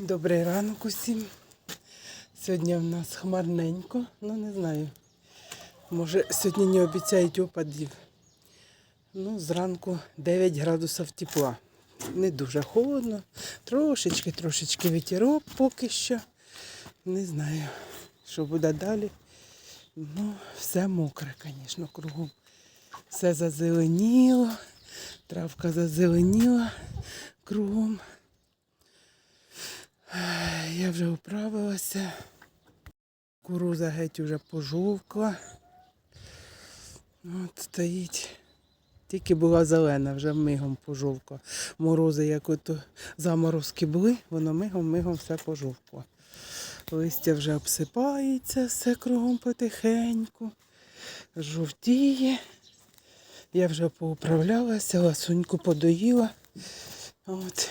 Добрий ранок усім. Сьогодні в нас хмарненько, ну не знаю. Може, сьогодні не обіцяють опадів. Ну, зранку 9 градусів тепла. Не дуже холодно. Трошечки, трошечки вітерок поки що. Не знаю, що буде далі. Ну, все мокре, звісно, кругом. Все зазеленіло, травка зазеленіла кругом. Я вже управилася. Куруза геть уже пожовкла. От стоїть. Тільки була зелена, вже мигом пожовкла. Морози, як ото заморозки були, воно мигом-мигом все пожовкло. Листя вже обсипається, все кругом потихеньку. Жовтіє. Я вже поуправлялася, ласуньку подоїла. От.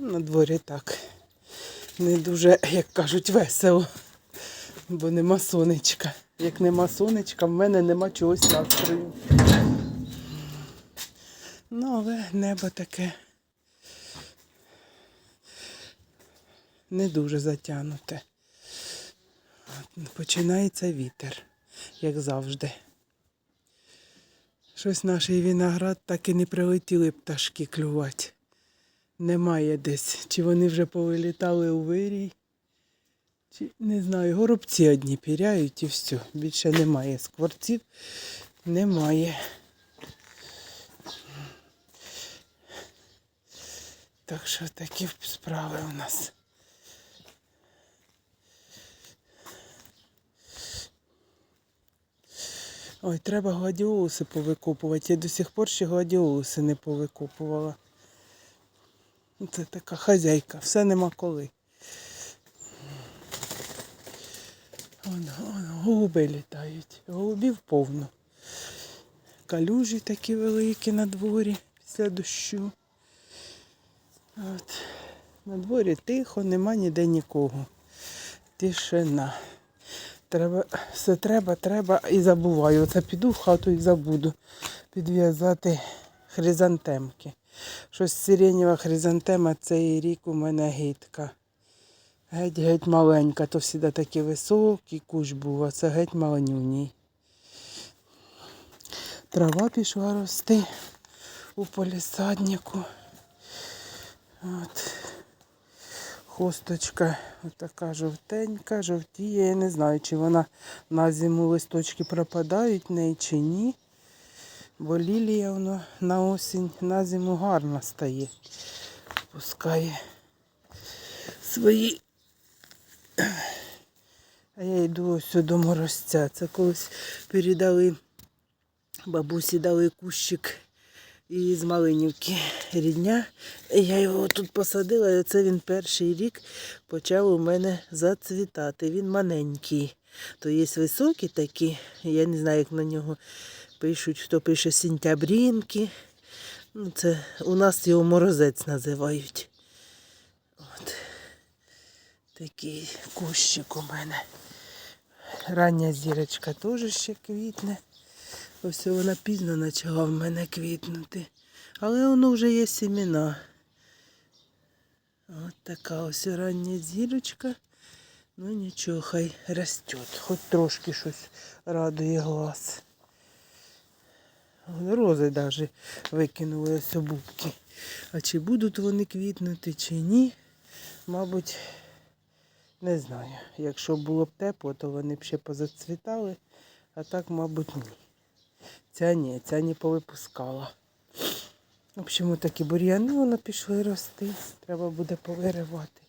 На дворі так. Не дуже, як кажуть, весело, бо нема сонечка. Як нема сонечка, в мене нема чогось настрою. Ну, але небо таке не дуже затягнуте. Починається вітер, як завжди. Щось наш виноград так і не прилетіли пташки клювати немає десь. Чи вони вже повилітали у вирій, чи не знаю, горобці одні піряють і все. Більше немає скворців, немає. Так що такі справи у нас. Ой, треба гладіолуси повикопувати. Я до сих пор ще гладіолуси не повикопувала. Це така хазяйка, все нема коли. Вон, вон, голуби літають. Голубів повно. Калюжі такі великі на дворі після дощу. От. На дворі тихо, нема ніде нікого. Тишина. Треба, все треба, треба і забуваю. Оце піду в хату і забуду підв'язати хризантемки. Щось сиренєва хризантема цей рік у мене гидка. Геть-геть маленька, то всіда такий високий кущ був, а це геть маленюній. Трава пішла рости у полісаднику. От. Хосточка така жовтенька, жовтіє. Я не знаю, чи вона на зиму листочки пропадають в неї чи ні. Бо лілія воно на осінь, на зиму гарно стає. Пускає свої. А я йду ось до морозця. Це колись передали, бабусі дали кущик із Малинівки рідня. Я його тут посадила, і це він перший рік почав у мене зацвітати. Він маленький. То є високі такі, я не знаю, як на нього пишуть, хто пише сентябрінки. Ну, це у нас його морозець називають. От. Такий кущик у мене. Рання зірочка теж ще квітне. Ось вона пізно почала в мене квітнути. Але воно вже є сімена. От така ось рання зірочка. Ну нічого, хай росте. Хоч трошки щось радує глаз. Рози навіть викинули ось обубки. А чи будуть вони квітнути, чи ні, мабуть, не знаю. Якщо було б тепло, то вони б ще позацвітали, а так, мабуть, ні. Ця ні, ця не повипускала. В общем, такі бур'яни воно пішли рости. Треба буде повиривати.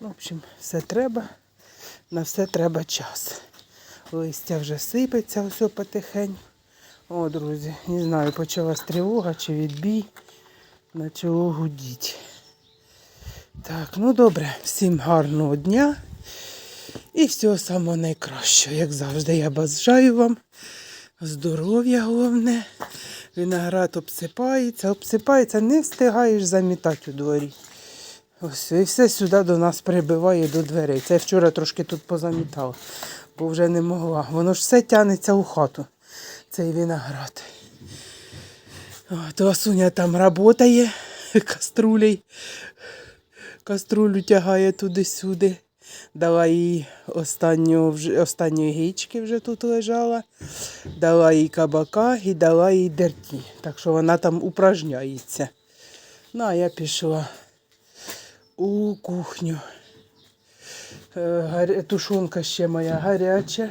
В общем, все треба. На все треба час. Листя вже сипеться, все потихеньку. О, друзі, не знаю, почалась тривога чи відбій. Почало гудіти. Так, ну добре, всім гарного дня і всього самого найкращого. Як завжди, я бажаю вам здоров'я головне. Виноград обсипається, обсипається, не встигаєш замітати у дворі. Ось, і все сюди до нас прибиває до дверей. Це я вчора трошки тут позамітала, бо вже не могла. Воно ж все тягнеться у хату цей виноград. От, Васуня там працює каструлей. каструлю тягає туди-сюди. Дала їй останню, останньої гічки вже тут лежала, дала їй кабака і дала їй дерті. Так що вона там упражняється. Ну, а я пішла у кухню. Е, Тушонка ще моя гаряча,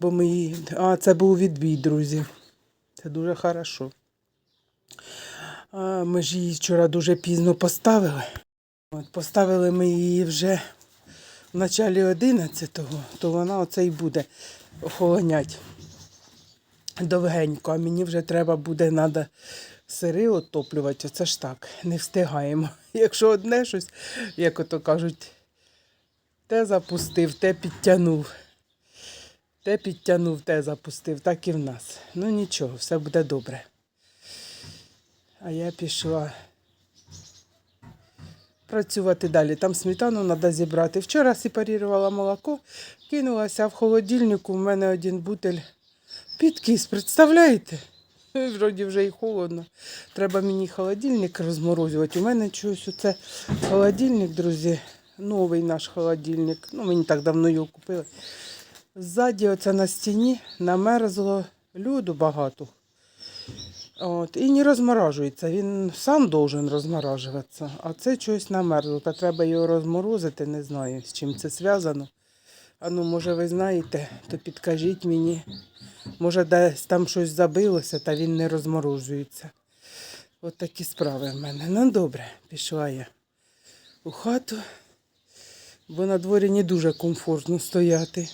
бо ми її. А, це був відбій, друзі. Це дуже хорошо. А, ми ж її вчора дуже пізно поставили. От, поставили ми її вже в началі 11-го, то вона оце і буде охолонять довгенько, а мені вже треба буде надо сири отоплювати. Оце ж так, не встигаємо. Якщо одне щось, як ото кажуть, те запустив, те підтягнув. Те підтягнув, те запустив, так і в нас. Ну нічого, все буде добре. А я пішла працювати далі. Там сметану треба зібрати. Вчора сепарувала молоко, кинулася в холодильнику. У мене один бутель підкис, представляєте? Вроді вже і холодно. Треба мені холодильник розморозувати. У мене чогось оце холодильник, друзі, новий наш холодильник. Ну, мені так давно його купили. Ззаді оце на стіні намерзло люду багато. От, і не розморажується. Він сам должен розморажуватися, а це щось намерзло. Та треба його розморозити, не знаю, з чим це зв'язано. А ну, може, ви знаєте, то підкажіть мені. Може, десь там щось забилося, та він не розморожується. От такі справи в мене. Ну добре, пішла я у хату, бо на дворі не дуже комфортно стояти.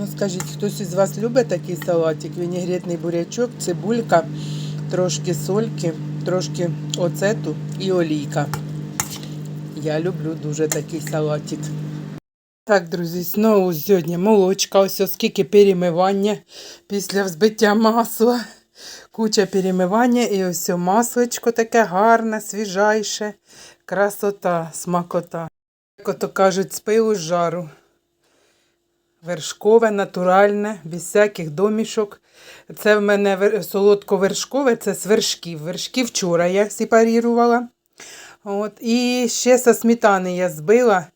Ну, скажіть, хтось із вас любить такий салатик? Вінігретний бурячок, цибулька, трошки сольки, трошки оцету і олійка. Я люблю дуже такий салатик. Так, друзі, знову сьогодні молочка, ось оскільки перемивання після взбиття масла. Куча перемивання і ось масличко таке гарне, свіжайше, красота, смакота. Як ото кажуть, з з жару. Вершкове, натуральне, без всяких домішок. Це в мене солодко-вершкове, це з вершків. Вершки вчора я сепарірувала. От. І ще со сметани я збила.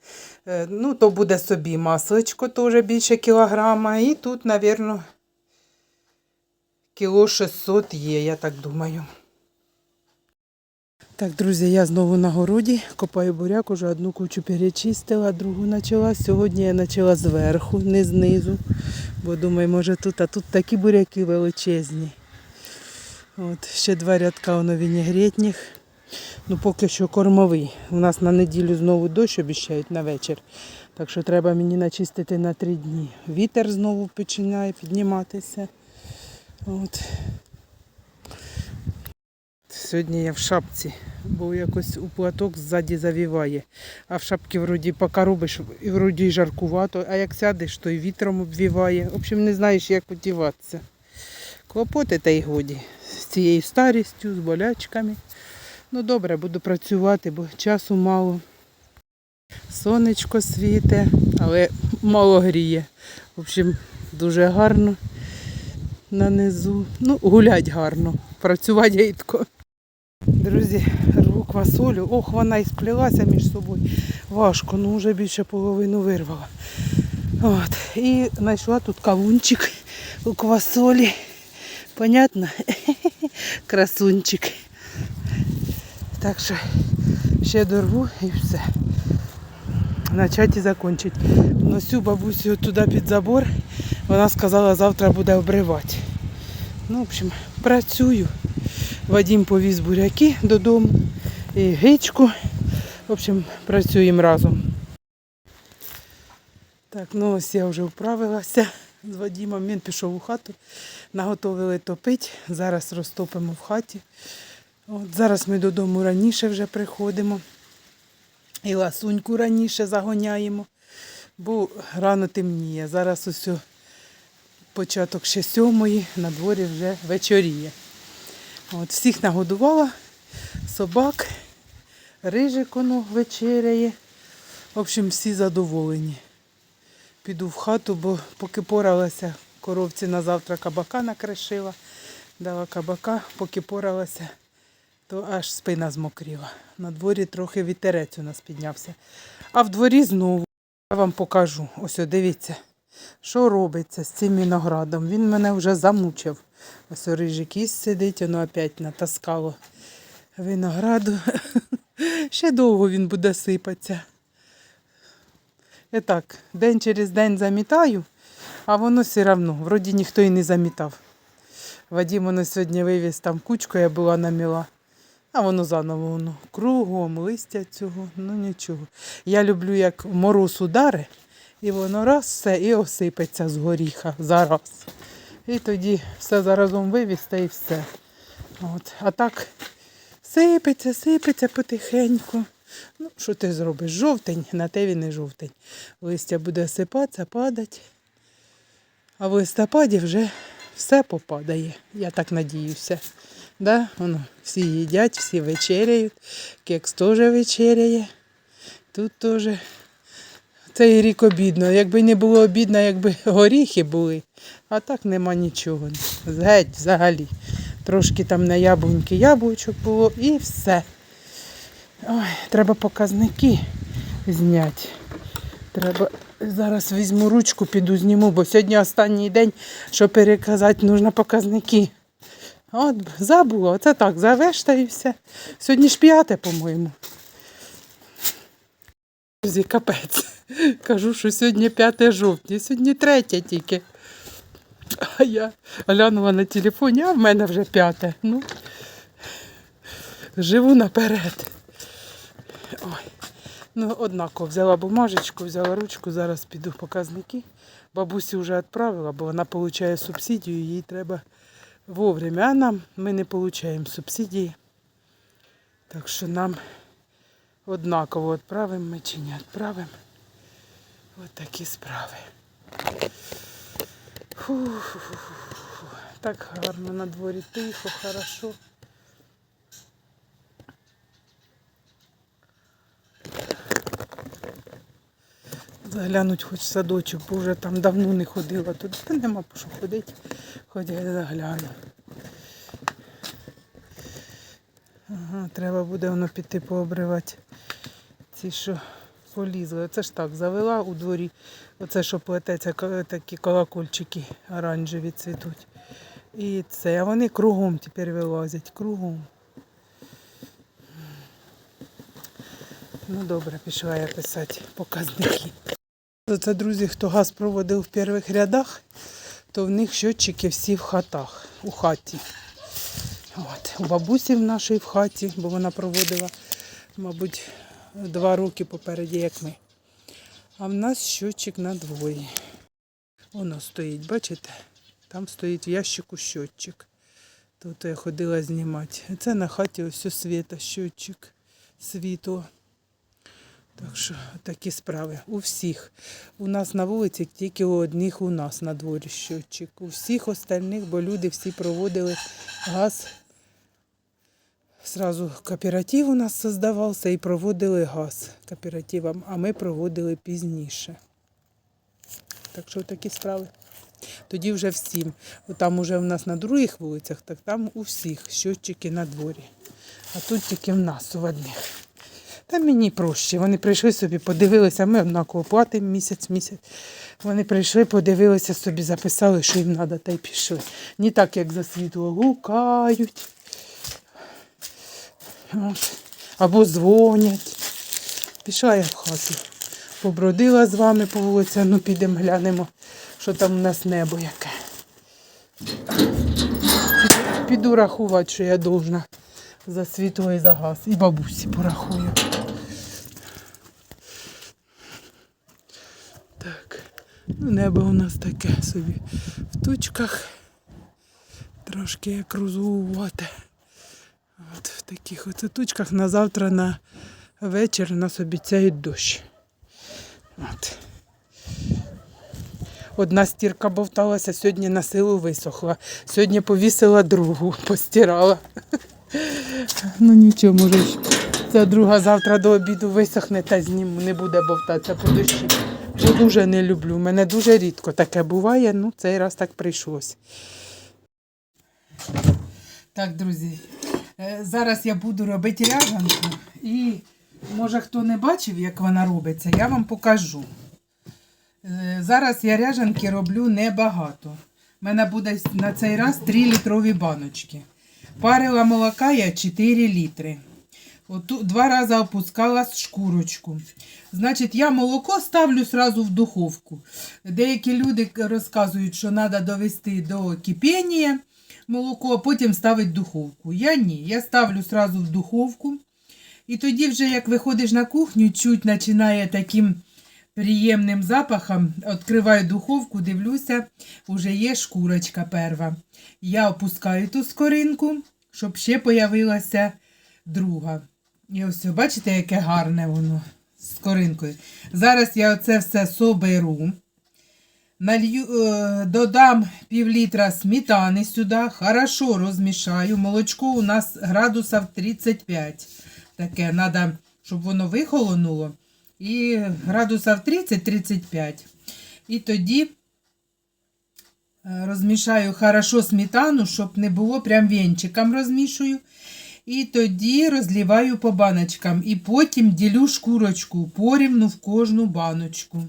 Е, Ну, то буде собі масличко теж більше кілограма. І тут, мабуть, кіло 600 є, я так думаю. Так, друзі, я знову на городі, копаю буряк, уже одну кучу перечистила, другу почала. Сьогодні я почала зверху, не знизу. Бо думаю, може тут, а тут такі буряки величезні. От, ще два рядка воно вінігретних. Ну, поки що кормовий. У нас на неділю знову дощ обіцяють на вечір. Так що треба мені начистити на три дні. Вітер знову починає підніматися. От. Сьогодні я в шапці, бо якось у платок ззаді завіває. А в шапці вроді поки робиш, і вроді жаркувато, а як сядеш, то й вітром обвіває. В общем, не знаєш, як одіватися. Клопоти та й годі. З цією старістю, з болячками. Ну добре, буду працювати, бо часу мало. Сонечко світе, але мало гріє. В общем, дуже гарно нанизу. Ну, гулять гарно, працювати гидко. Друзі, рву квасолю. Ох, вона і сплілася між собою. Важко, ну вже більше половину вирвала. От. І знайшла тут кавунчик у квасолі. Понятно? Красунчик. Так що ще дорву і все. Начать і закінчити. Носю бабусю туди під забор. Вона сказала, завтра буде обривати. Ну, в общем, працюю. Вадим повіз буряки додому і гичку. В общем, працюємо разом. Так, ну ось я вже вправилася з Вадимом. Він пішов у хату, наготовили топити. Зараз розтопимо в хаті. От зараз ми додому раніше вже приходимо. І ласуньку раніше загоняємо, бо рано темніє. Зараз ось початок ще сьомої, на дворі вже вечоріє. От, всіх нагодувала, собак, рижик воно вечеряє. В общем, всі задоволені. Піду в хату, бо поки поралася, коровці на завтра кабака накришила, дала кабака, поки поралася, то аж спина змокріла. На дворі трохи вітерець у нас піднявся. А в дворі знову я вам покажу. Ось дивіться, що робиться з цим виноградом. Він мене вже замучив. Ось рижий кість сидить, воно опять натаскало винограду. Ще довго він буде сипатися. І так, день через день замітаю, а воно все одно, вроді ніхто і не замітав. Вадим воно сьогодні вивіз там кучку, я була наміла. А воно заново воно кругом, листя цього, ну нічого. Я люблю, як мороз удари, і воно раз все і осипеться з горіха зараз. І тоді все заразом вивізте і все. От. А так сипеться, сипеться потихеньку. Ну, що ти зробиш? Жовтень, на те він і жовтень. Листя буде осипатися, падати. А в листопаді вже все попадає. Я так надіюся. Да? Воно, всі їдять, всі вечеряють. Кекс теж вечеряє. Тут теж. Цей рік обідно. Якби не було обідно, якби горіхи були. А так нема нічого. Геть взагалі. Трошки там на яблуньки яблучок було і все. Ой, треба показники зняти. Треба зараз візьму ручку, піду зніму, бо сьогодні останній день, щоб переказати, потрібно показники. От забула, оце так, завештаюся. Сьогодні ж п'яте, по-моєму. Друзі, капець. Кажу, що сьогодні 5 жовтня, сьогодні 3 тільки. А я глянула на телефоні, а в мене вже п'яте. Ну, живу наперед. Ой. Ну, однаково взяла бумажечку, взяла ручку, зараз піду в показники. Бабусі вже відправила, бо вона отримує субсидію, їй треба вовремя. А нам ми не отримуємо субсидії. Так що нам однаково відправимо ми чи не відправимо. Ось такі справи. Фу-фу-фу-фу. Так гарно на дворі тихо, хорошо. Заглянуть хоч в садочок, бо вже там давно не ходила туди. Та нема по що ходити. Хоч я загляну. Ага, треба буде воно піти пообривати. Ці, що полізли. Оце ж так, завела у дворі. Оце, що плететься, такі колокольчики оранжеві цвітуть. І це, вони кругом тепер вилазять, кругом. Ну добре, пішла я писати показники. Це, друзі, хто газ проводив в перших рядах, то в них щотчики всі в хатах, у хаті. От. У бабусі в нашій в хаті, бо вона проводила, мабуть, два роки попереді, як ми. А в нас щотчик на двоє. Воно стоїть, бачите? Там стоїть в ящику щотчик. Тут я ходила знімати. Це на хаті ось світа щотчик світло. Так що такі справи. У всіх. У нас на вулиці тільки у одних у нас на дворі щотчик. У всіх остальних, бо люди всі проводили газ. Сразу кооператив у нас создавався і проводили газ кооперативом, а ми проводили пізніше. Так що такі справи. Тоді вже всім. Там уже в нас на других вулицях, так там у всіх щотчики на дворі. А тут тільки в нас у одних. Та мені проще. Вони прийшли собі, подивилися, ми однаково платимо місяць місяць. Вони прийшли, подивилися собі, записали, що їм треба, та й пішли. Не так, як за світло гукають. От. Або дзвонять. Пішла я в хату. Побродила з вами по вулиці, ну підемо глянемо, що там у нас небо яке. Піду рахувати, що я должна за світло і за газ. І бабусі порахую. Так, ну небо у нас таке собі в тучках. Трошки як розувате. От в таких оце тучках на завтра на вечір нас обіцяють дощ. От. Одна стірка бовталася, сьогодні на силу висохла. Сьогодні повісила другу, постирала. Ну нічого, може, ця друга завтра до обіду висохне та зніму, не буде бовтатися по дощі. Бо дуже не люблю. У мене дуже рідко таке буває, ну цей раз так прийшлось. Так, друзі, Зараз я буду робити ряжанку і може хто не бачив, як вона робиться, я вам покажу. Е, Зараз я ряжанки роблю небагато. У мене буде на цей раз 3 літрові баночки. Парила молока я 4 літри. Оту, два рази опускала шкурочку. Значить, я молоко ставлю сразу в духовку. Деякі люди розказують, що треба довести до кипіння молоко, а потім ставити в духовку. Я ні. Я ставлю сразу в духовку. І тоді, вже як виходиш на кухню, чуть починає таким приємним запахом. Відкриваю духовку, дивлюся, вже є шкурочка перва. Я опускаю ту скоринку, щоб ще появилася друга. І ось, бачите, яке гарне воно з скоринкою. Зараз я оце все соберу. Налью, е, додам пів літра сметани сюди, хорошо розмішаю. Молочко у нас градусів 35. Таке, треба, щоб воно вихолонуло. І градусів 30-35. І тоді е, розмішаю хорошо сметану, щоб не було прям венчиком розмішую. І тоді розливаю по баночкам. І потім ділю шкурочку порівну в кожну баночку.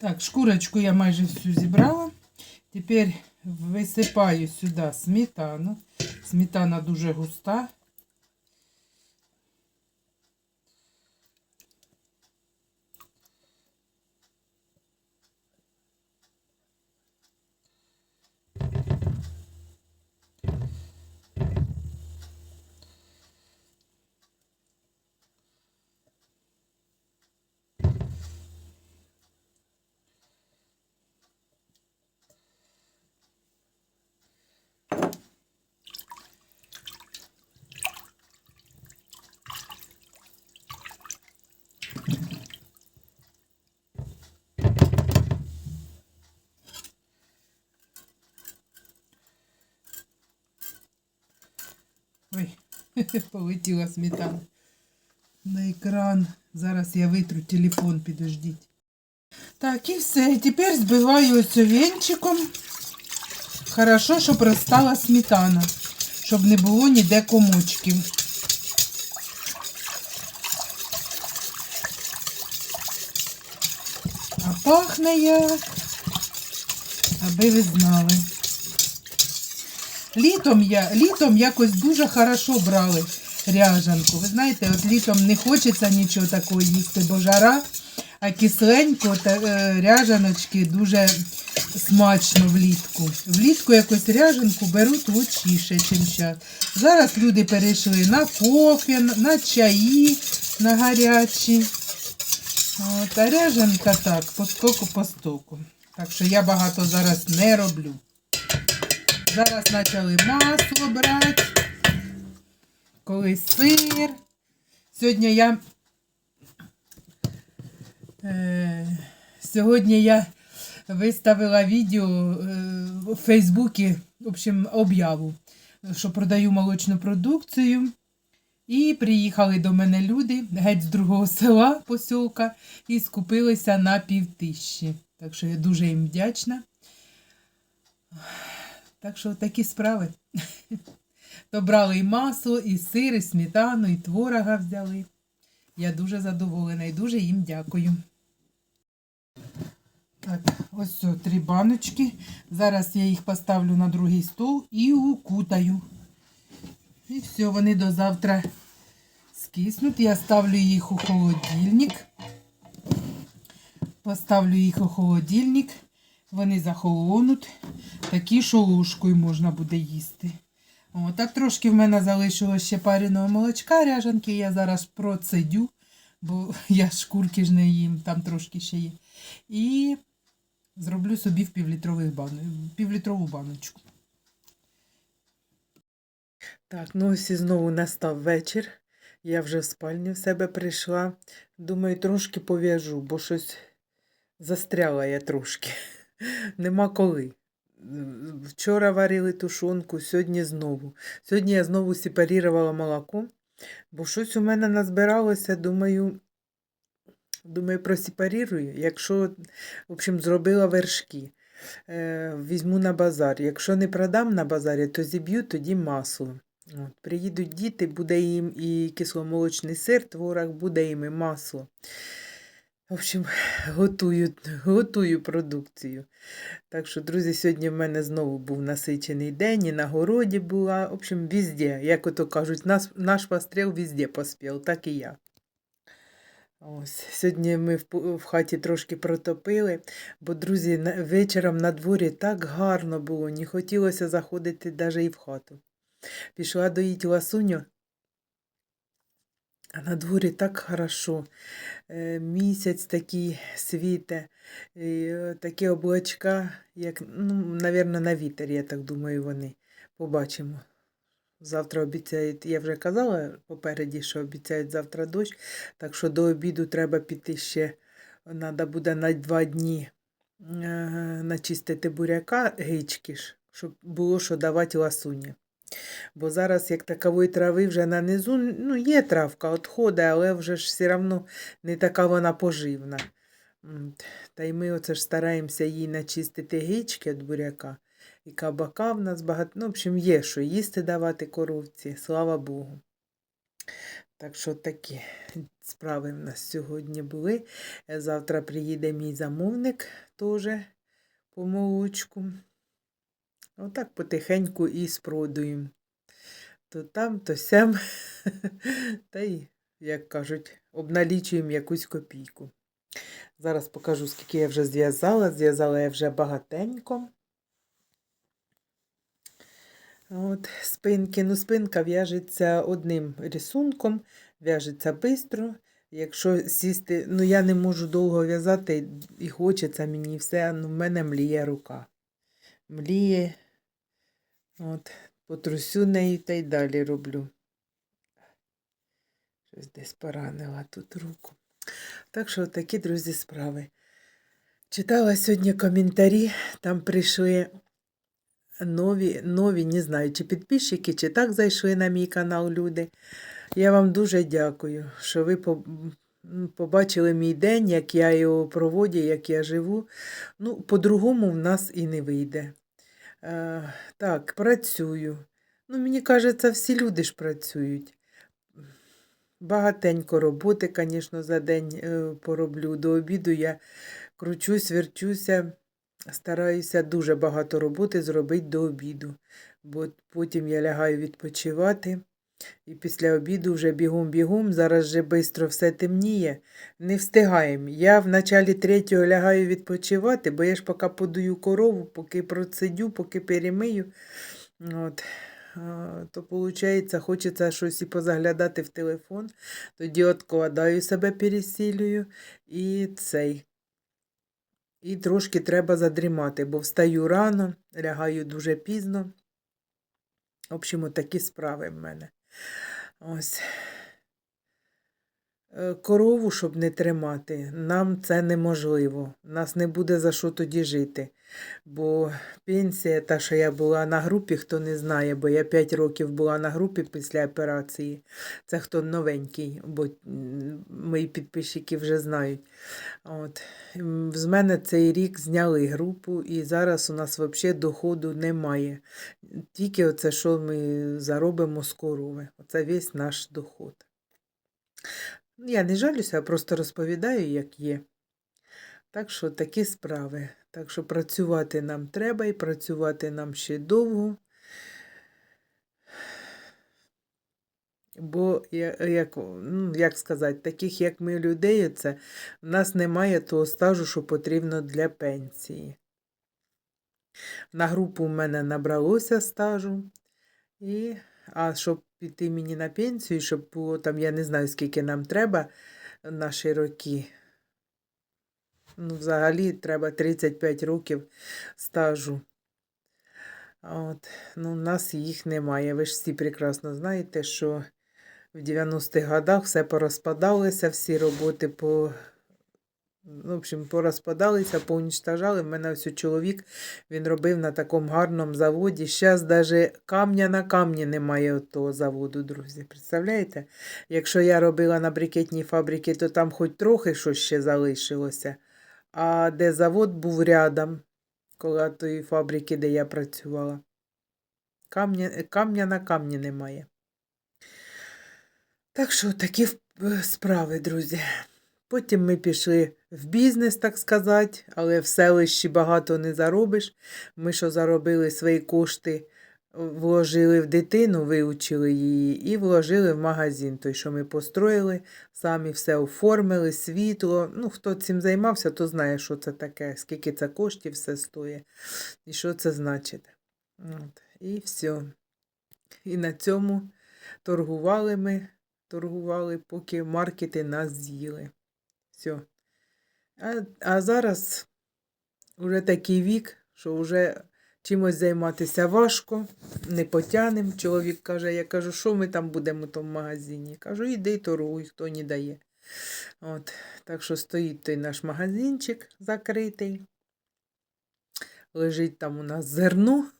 Так, шкурочку я майже всю зібрала. Тепер висипаю сюди сметану. Сметана дуже густа. Ой, полетіла сметана. На екран. Зараз я витру телефон, підождіть. Так, і все. Тепер збиваю ось венчиком. Хорошо, щоб розстала сметана, щоб не було ніде комочків. А пахне як, аби ви знали. Літом я літом якось дуже хорошо брали ряжанку. Ви знаєте, от літом не хочеться нічого такого їсти, бо жара, а кисленько та е, ряжаночки дуже смачно влітку. Влітку якось ряжанку беруть лучіше, ніж зараз. Зараз люди перейшли на кофе, на чаї, на гарячі. От, а ряжанка так, по стоку по стоку. Так що я багато зараз не роблю. Зараз почали масло брати. Колись сир. Сьогодні я. Е, сьогодні я виставила відео е, в Фейсбуці, в общем, об'яву, що продаю молочну продукцію. І приїхали до мене люди геть з другого села посілка і скупилися на півтисячі. Так що я дуже їм вдячна. Так що такі справи. То брали і масло, і сир, і сметану, і творога взяли. Я дуже задоволена і дуже їм дякую. Так, ось все, три баночки. Зараз я їх поставлю на другий стол і укутаю. І все, вони до завтра скиснуть. Я ставлю їх у холодильник. Поставлю їх у холодильник. Вони захолонуть. Такі, що ложкою можна буде їсти. О, так трошки в мене залишилось ще пареного молочка ряжанки. Я зараз процедю, бо я шкурки ж не їм, там трошки ще є. І зроблю собі в півлітрових бану, півлітрову баночку. Так, ну ось і знову настав вечір. Я вже в спальню в себе прийшла. Думаю, трошки пов'яжу, бо щось застряла я трошки. Нема коли. Вчора варили тушонку, сьогодні знову. Сьогодні я знову сепарірувала молоко, бо щось у мене назбиралося, думаю, думаю, просепарірую. Якщо, в общем, зробила вершки. Е, візьму на базар. Якщо не продам на базарі, то зіб'ю тоді масло. От, приїдуть діти, буде їм і кисломолочний сир, творог, буде їм і масло. В общем, готую, готую продукцію. Так що, друзі, сьогодні в мене знову був насичений день, і на городі була. В общем, везде, як ото кажуть, нас, наш постріл везде поспів, так і я. Ось, сьогодні ми в, в хаті трошки протопили, бо, друзі, вечором на дворі так гарно було, не хотілося заходити навіть і в хату. Пішла доїть ласуню, а на дворі так хорошо. Е, Місяць такий світе, е, такі облачка, як, ну, навірно, на вітер, я так думаю, вони. Побачимо. Завтра обіцяють, я вже казала попереді, що обіцяють завтра дощ, так що до обіду треба піти ще, треба буде на два дні е, начистити буряка гички щоб було що давати ласуні. Бо зараз, як такової трави вже на низу, ну, є травка, відходить, але вже ж все одно не така вона поживна. Та й ми оце ж стараємося їй начистити гички від буряка. І кабака в нас багато. Ну, в общем, є що їсти давати коровці, слава Богу. Так що такі справи в нас сьогодні були. Завтра приїде мій замовник теж по молочку. Отак потихеньку і спродуємо. То там, то сям. Та й, як кажуть, обналічуємо якусь копійку. Зараз покажу, скільки я вже зв'язала. Зв'язала я вже багатенько. От, спинки. Ну, спинка в'яжеться одним рисунком, в'яжеться швидко. Якщо сісти, ну я не можу довго в'язати, і хочеться мені все, ну в мене мліє рука. Мліє. От, потрусю нею та й далі роблю. Щось десь поранила тут руку. Так що такі, друзі, справи. Читала сьогодні коментарі, там прийшли нові, нові, не знаю, чи підписчики, чи так зайшли на мій канал люди. Я вам дуже дякую, що ви побачили мій день, як я його проводжу, як я живу. Ну, по-другому в нас і не вийде. Е, так, працюю. Ну, мені кажеться, всі люди ж працюють. Багатенько роботи, звісно, за день е, пороблю. До обіду я кручусь, верчуся, стараюся дуже багато роботи зробити до обіду. Бо потім я лягаю відпочивати. І після обіду вже бігом-бігом, зараз же швидко все темніє. Не встигаємо. Я в началі третього лягаю відпочивати, бо я ж поки подую корову, поки процедю, поки перемию. От. То виходить, хочеться щось і позаглядати в телефон. Тоді откладаю себе, пересилюю і цей. І трошки треба задрімати, бо встаю рано, лягаю дуже пізно. В общем, такі справи в мене. Ось. Е, Корову, щоб не тримати, нам це неможливо. Нас не буде за що тоді жити. Бо пенсія, та, що я була на групі, хто не знає, бо я 5 років була на групі після операції. Це хто новенький, бо мої підписчики вже знають. От. З мене цей рік зняли групу, і зараз у нас взагалі доходу немає. Тільки оце, що ми заробимо з корови. Оце весь наш доход. Я не жалюся, а просто розповідаю, як є. Так що такі справи. Так що працювати нам треба і працювати нам ще довго. Бо, як, ну, як сказати, таких як ми людей, це, в нас немає того стажу, що потрібно для пенсії. На групу в мене набралося стажу. І, а щоб піти мені на пенсію, щоб було там, я не знаю, скільки нам треба наші роки. Ну, взагалі треба 35 років стажу. От, ну, у нас їх немає. Ви ж всі прекрасно знаєте, що в 90-х годах все порозпадалося, всі роботи по, в общем, порозпадалися, поунічтажали. В мене ось чоловік, він робив на такому гарному заводі. Зараз навіть камня на камні немає того заводу, друзі. Представляєте? Якщо я робила на брикетній фабриці, то там хоч трохи щось ще залишилося. А де завод був рядом, коло тої фабрики, де я працювала. Камня, камня на камні немає. Так що такі е, справи, друзі. Потім ми пішли в бізнес, так сказати, але в селищі багато не заробиш. Ми що заробили свої кошти, вложили в дитину, виучили її і вложили в магазин, той, що ми построїли, самі все оформили, світло. Ну, хто цим займався, то знає, що це таке, скільки це коштів все стоїть і що це значить. От. І все. І на цьому торгували ми, торгували, поки маркети нас з'їли. Все. А, а зараз вже такий вік, що вже чимось займатися важко, не потянем. Чоловік каже, я кажу, що ми там будемо в тому магазині? Кажу, іди торгуй, хто не дає. От. Так що стоїть той наш магазинчик закритий. Лежить там у нас зерно.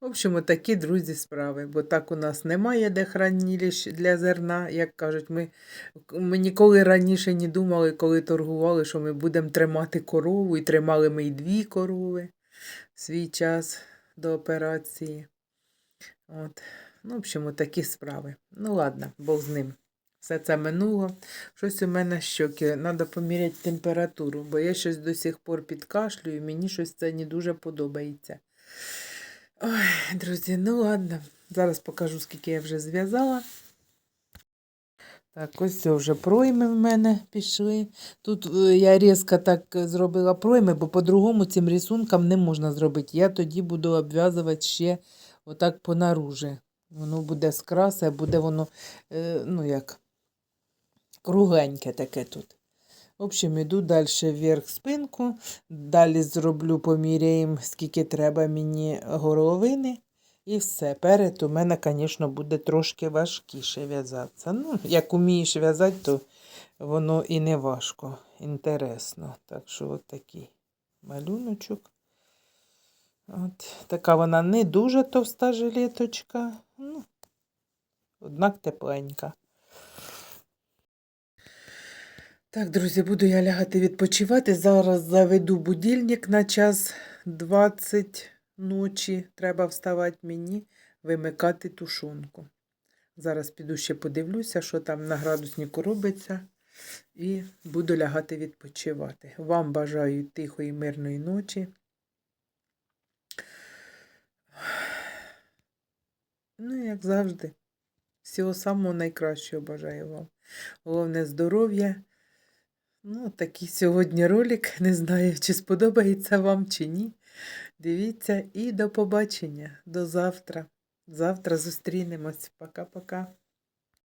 В общем, такі друзі справи, бо так у нас немає де хранилищ для зерна. Як кажуть, ми, ми ніколи раніше не думали, коли торгували, що ми будемо тримати корову, і тримали ми й дві корови в свій час до операції. От. Ну, в общем, такі справи. Ну, ладно, Бог з ним. Все це минуло. Щось у мене щоки. Треба поміряти температуру, бо я щось до сих пор підкашлюю, мені щось це не дуже подобається. Ой, друзі, ну ладно. Зараз покажу, скільки я вже зв'язала. Так, ось це вже пройми в мене пішли. Тут е, я різко так зробила пройми, бо по-другому цим рисункам не можна зробити. Я тоді буду обв'язувати ще отак понаружі. Воно буде з буде воно, е, ну як, кругленьке таке тут. В общем, іду далі вверх спинку. Далі зроблю, поміряємо, скільки треба мені горловини. І все. Перед у мене, звісно, буде трошки важкіше в'язатися. Ну, як умієш в'язати, то воно і не важко. Інтересно. Так що от такий малюночок. От. Така вона не дуже товста жилеточка. Ну, однак тепленька. Так, друзі, буду я лягати відпочивати. Зараз заведу будильник на час 20 ночі. Треба вставати мені, вимикати тушонку. Зараз піду ще подивлюся, що там на градуснику робиться, і буду лягати відпочивати. Вам бажаю тихої, мирної ночі. Ну, як завжди, всього самого найкращого бажаю вам. Головне здоров'я. Ну, такий сьогодні ролик. Не знаю, чи сподобається вам, чи ні. Дивіться і до побачення. До завтра. Завтра зустрінемось. Пока-пока.